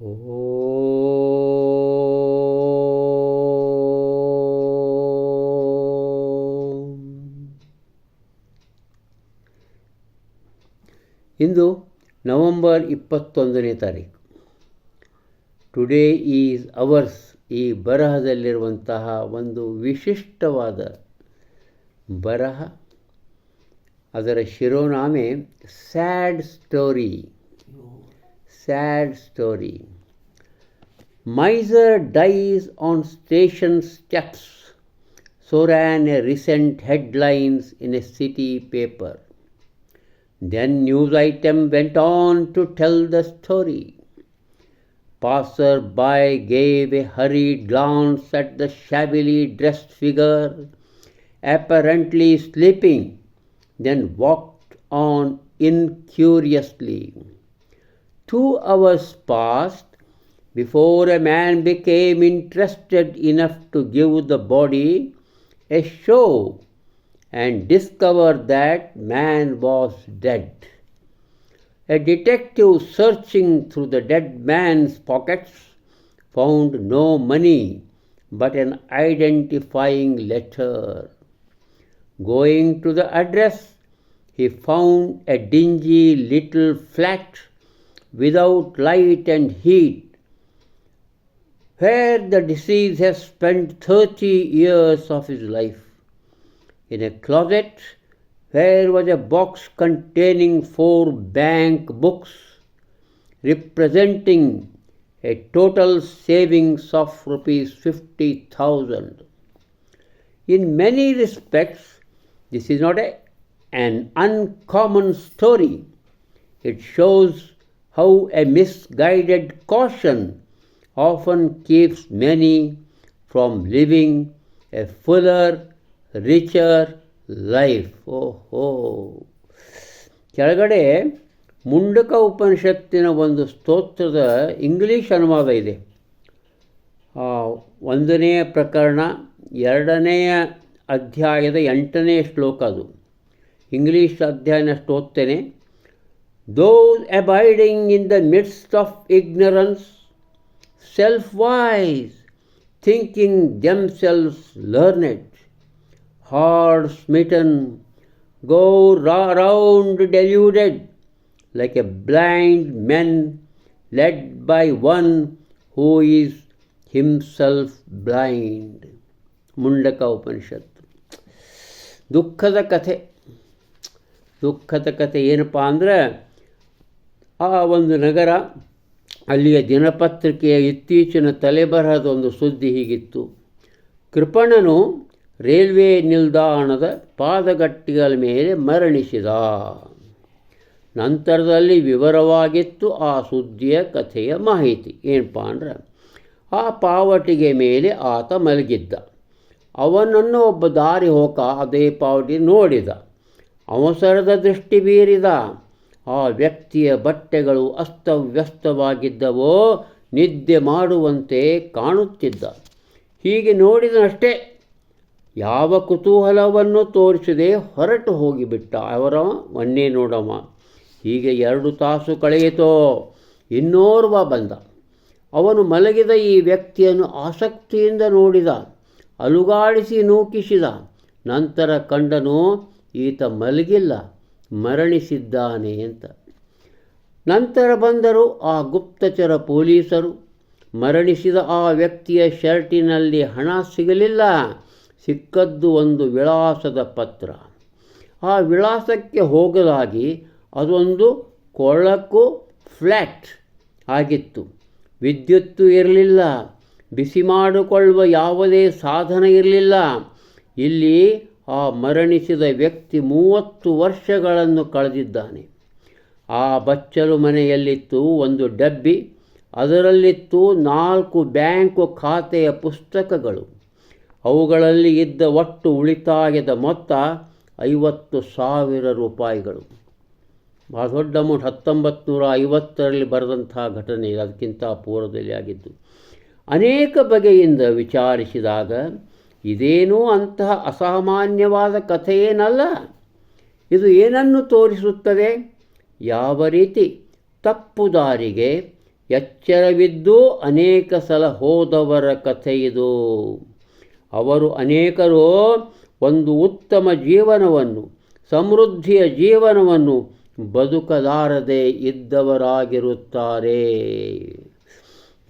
ಇಂದು November ಇಪ್ಪತ್ತೊಂದನೇ ತಾರೀಕು today is ours ಈ ಬರಹದಲ್ಲಿರುವಂತಹ ಒಂದು ವಿಶಿಷ್ಟವಾದ ಬರಹ. ಅದರ ಶಿರೋನಾಮೆ sad story sad story. Miser dies on station steps, so ran a recent headlines in a city paper. Then news item went on to tell the story. Passer-by gave a hurried glance at the shabbily dressed figure, apparently sleeping, then walked on incuriously. Two hours passed before a man became interested enough to give the body a show and discover that man was dead. A detective searching through the dead man's pockets found no money but an identifying letter. Going to the address, he found a dingy little flat without light and heat where the deceased has spent 30 years of his life. In a closet, there was a box containing four bank books representing a total savings of rupees 50,000. In many respects, this is not a, an uncommon story. It shows how a misguided caution often keeps many from living a fuller, richer life. ಓಹೋ ಕೆಳಗಡೆ ಮುಂಡಕ ಉಪನಿಷತ್ತಿನ ಒಂದು ಸ್ತೋತ್ರದ English ಅನುವಾದ ಇದೆ. ಒಂದನೆಯ ಪ್ರಕರಣ ಎರಡನೆಯ ಅಧ್ಯಾಯದ ಎಂಟನೆಯ ಶ್ಲೋಕ ಅದು. ಇಂಗ್ಲೀಷ್ ಅಧ್ಯಾಯನ ಓದ್ತೇನೆ Those abiding in the midst of ignorance self wise, thinking themselves learned, hard smitten, go ra- round deluded, like a blind man led by one who is himself blind. Mundaka Upanishad ದುಃಖದ ಕಥೆ ದುಃಖದ ಕಥೆ ಏನಪ್ಪ ಅಂದರೆ ಆ ಒಂದು ನಗರ ಅಲ್ಲಿಯ ದಿನಪತ್ರಿಕೆಯ ಇತ್ತೀಚಿನ ತಲೆಬರಹದ ಒಂದು ಸುದ್ದಿ ಹೀಗಿತ್ತು. ಕೃಪಣನು ರೈಲ್ವೆ ನಿಲ್ದಾಣದ ಪಾದಗಟ್ಟಿಗಳ ಮೇಲೆ ಮರಣಿಸಿದ. ನಂತರದಲ್ಲಿ ವಿವರವಾಗಿತ್ತು ಆ ಸುದ್ದಿಯ ಕಥೆಯ ಮಾಹಿತಿ. ಏನಪ್ಪ ಅಂದ್ರೆ, ಆ ಪಾವಟಿಗೆ ಮೇಲೆ ಆತ ಮಲಗಿದ್ದ. ಅವನನ್ನು ಒಬ್ಬ ದಾರಿ ಹೋಕ ಅದೇ ಪಾವಟಿ ನೋಡಿದ. ಅವಸರದ ದೃಷ್ಟಿ ಬೀರಿದ. ಆ ವ್ಯಕ್ತಿಯ ಬಟ್ಟೆಗಳು ಅಸ್ತವ್ಯಸ್ತವಾಗಿದ್ದವೋ, ನಿದ್ದೆ ಮಾಡುವಂತೆ ಕಾಣುತ್ತಿದ್ದ. ಹೀಗೆ ನೋಡಿದನಷ್ಟೇ ಯಾವ ಕುತೂಹಲವನ್ನು ತೋರಿಸದೆ ಹೊರಟು ಹೋಗಿಬಿಟ್ಟ. ಅವರ, ಮನ್ನೇ ನೋಡಮ್ಮ, ಹೀಗೆ ಎರಡು ತಾಸು ಕಳೆಯಿತೋ, ಇನ್ನೋರ್ವ ಬಂದ. ಅವನು ಮಲಗಿದ ಈ ವ್ಯಕ್ತಿಯನ್ನು ಆಸಕ್ತಿಯಿಂದ ನೋಡಿದ, ಅಲುಗಾಡಿಸಿ ನೂಕಿಸಿದ. ನಂತರ ಕಂಡನು, ಈತ ಮಲಗಿಲ್ಲ ಮರಣಿಸಿದ್ದಾನೆ ಅಂತ. ನಂತರ ಬಂದರು ಆ ಗುಪ್ತಚರ ಪೊಲೀಸರು. ಮರಣಿಸಿದ ಆ ವ್ಯಕ್ತಿಯ ಶರ್ಟಿನಲ್ಲಿ ಹಣ ಸಿಗಲಿಲ್ಲ. ಸಿಕ್ಕದ್ದು ಒಂದು ವಿಳಾಸದ ಪತ್ರ. ಆ ವಿಳಾಸಕ್ಕೆ ಹೋಗಲಾಗಿ ಅದೊಂದು ಕೊಳಕು ಫ್ಲ್ಯಾಟ್ ಆಗಿತ್ತು. ವಿದ್ಯುತ್ತು ಇರಲಿಲ್ಲ. ಬಿಸಿ ಮಾಡಿಕೊಳ್ಳುವ ಯಾವುದೇ ಸಾಧನ ಇರಲಿಲ್ಲ. ಇಲ್ಲಿ ಆ ಮರಣಿಸಿದ ವ್ಯಕ್ತಿ ಮೂವತ್ತು ವರ್ಷಗಳನ್ನು ಕಳೆದಿದ್ದಾನೆ. ಆ ಬಚ್ಚಲು ಮನೆಯಲ್ಲಿತ್ತು ಒಂದು ಡಬ್ಬಿ, ಅದರಲ್ಲಿತ್ತು ನಾಲ್ಕು ಬ್ಯಾಂಕು ಖಾತೆಯ ಪುಸ್ತಕಗಳು. ಅವುಗಳಲ್ಲಿ ಇದ್ದ ಒಟ್ಟು ಉಳಿತಾಯದ ಮೊತ್ತ ಐವತ್ತು ಸಾವಿರ ರೂಪಾಯಿಗಳು. ಭಾಳ ದೊಡ್ಡ ಅಮೌಂಟ್ ಹತ್ತೊಂಬತ್ತು ನೂರ ಐವತ್ತರಲ್ಲಿ ಬರೆದಂತಹ ಘಟನೆ ಅದಕ್ಕಿಂತ ಪೂರ್ವದಲ್ಲಿ ಆಗಿದ್ದು, ಅನೇಕ ಬಗೆಯಿಂದ ವಿಚಾರಿಸಿದಾಗ ಇದೇನೂ ಅಂತಹ ಅಸಾಮಾನ್ಯವಾದ ಕಥೆಯೇನಲ್ಲ. ಇದು ಏನನ್ನು ತೋರಿಸುತ್ತದೆ? ಯಾವ ರೀತಿ? ತಪ್ಪು ದಾರಿಗೆ ಎಚ್ಚರವಿದ್ದು ಅನೇಕ ಸಲ ಹೋದವರ ಕಥೆ ಇದು. ಅವರು ಅನೇಕರು ಒಂದು ಉತ್ತಮ ಜೀವನವನ್ನು, ಸಮೃದ್ಧಿಯ ಜೀವನವನ್ನು ಬದುಕಲಾರದೆ ಇದ್ದವರಾಗಿರುತ್ತಾರೆ.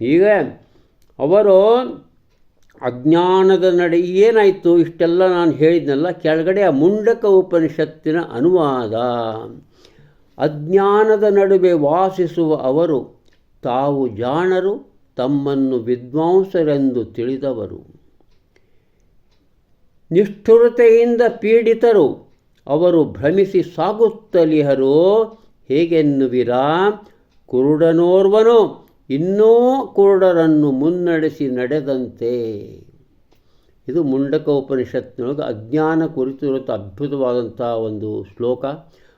ಈಗ ಅವರು ಅಜ್ಞಾನದ ನಡೆ ಏನಾಯಿತು? ಇಷ್ಟೆಲ್ಲ ನಾನು ಹೇಳಿದ್ನಲ್ಲ, ಕೆಳಗಡೆ ಆ ಮುಂಡಕ ಉಪನಿಷತ್ತಿನ ಅನುವಾದ. ಅಜ್ಞಾನದ ನಡುವೆ ವಾಸಿಸುವ ಅವರು ತಾವು ಜಾಣರು, ತಮ್ಮನ್ನು ವಿದ್ವಾಂಸರೆಂದು ತಿಳಿದವರು. ನಿಷ್ಠುರತೆಯಿಂದ ಪೀಡಿತರು, ಅವರು ಭ್ರಮಿಸಿ ಸಾಗುತ್ತಲಿಹರು ಹೇಗೆನ್ನುವಿರಾ? ಕುರುಡನೋರ್ವನು ಇನ್ನೂ ಕುರುಡರನ್ನು ಮುನ್ನಡೆಸಿ ನಡೆದಂತೆ. ಇದು ಮುಂಡಕ ಉಪನಿಷತ್ನೊಳಗೆ ಅಜ್ಞಾನ ಕುರಿತಿರುವಂಥ ಅದ್ಭುತವಾದಂಥ ಒಂದು ಶ್ಲೋಕ.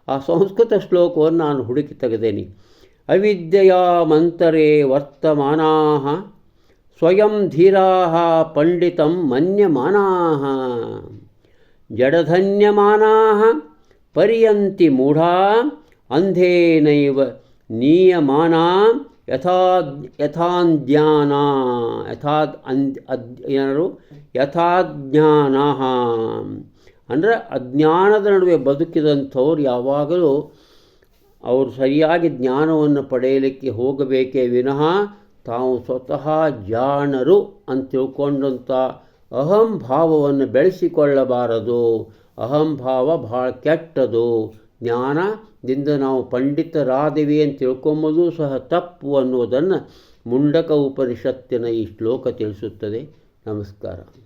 ಆ ಸಂಸ್ಕೃತ ಶ್ಲೋಕವನ್ನು ನಾನು ಹುಡುಕಿ ತೆಗೆದೇನಿ. ಅವಿದ್ಯೆಯ ಮಂತರೇ ವರ್ತಮಾನ ಸ್ವಯಂ ಧೀರಾ ಪಂಡಿತಂ ಮನ್ಯಮಾನ ಜಡಧನ್ಯಮಾನಾ ಪರ್ಯಂತಿ ಮೂಢಾ, ಅಂಧೇನೈವ ನೀಯಮಾನ ಯಥಾ ಯಥಾಂಧ್ಯಾನ ಯಥಾ ಅಂದ್ ಅದ್ ಏನಾರು ಯಥಾಜ್ಞಾನ ಅಂದರೆ ಅಜ್ಞಾನದ ನಡುವೆ ಬದುಕಿದಂಥವ್ರು ಯಾವಾಗಲೂ ಅವರು ಸರಿಯಾಗಿ ಜ್ಞಾನವನ್ನು ಪಡೆಯಲಿಕ್ಕೆ ಹೋಗಬೇಕೇ ವಿನಃ ತಾವು ಸ್ವತಃ ಜಾಣರು ಅಂತ ತಿಳ್ಕೊಂಡಂಥ ಅಹಂಭಾವವನ್ನು ಬೆಳೆಸಿಕೊಳ್ಳಬಾರದು. ಅಹಂಭಾವ ಭಾಳ ಕೆಟ್ಟದು. ಜ್ಞಾನದಿಂದ ನಾವು ಪಂಡಿತರಾದಿವಿ ಅಂತ ತಿಳ್ಕೊಂಬುದು ಸಹ ತಪ್ಪು ಅನ್ನುವುದನ್ನು ಮುಂಡಕ ಉಪನಿಷತ್ತಿನ ಈ ಶ್ಲೋಕ ತಿಳಿಸುತ್ತದೆ. ನಮಸ್ಕಾರ.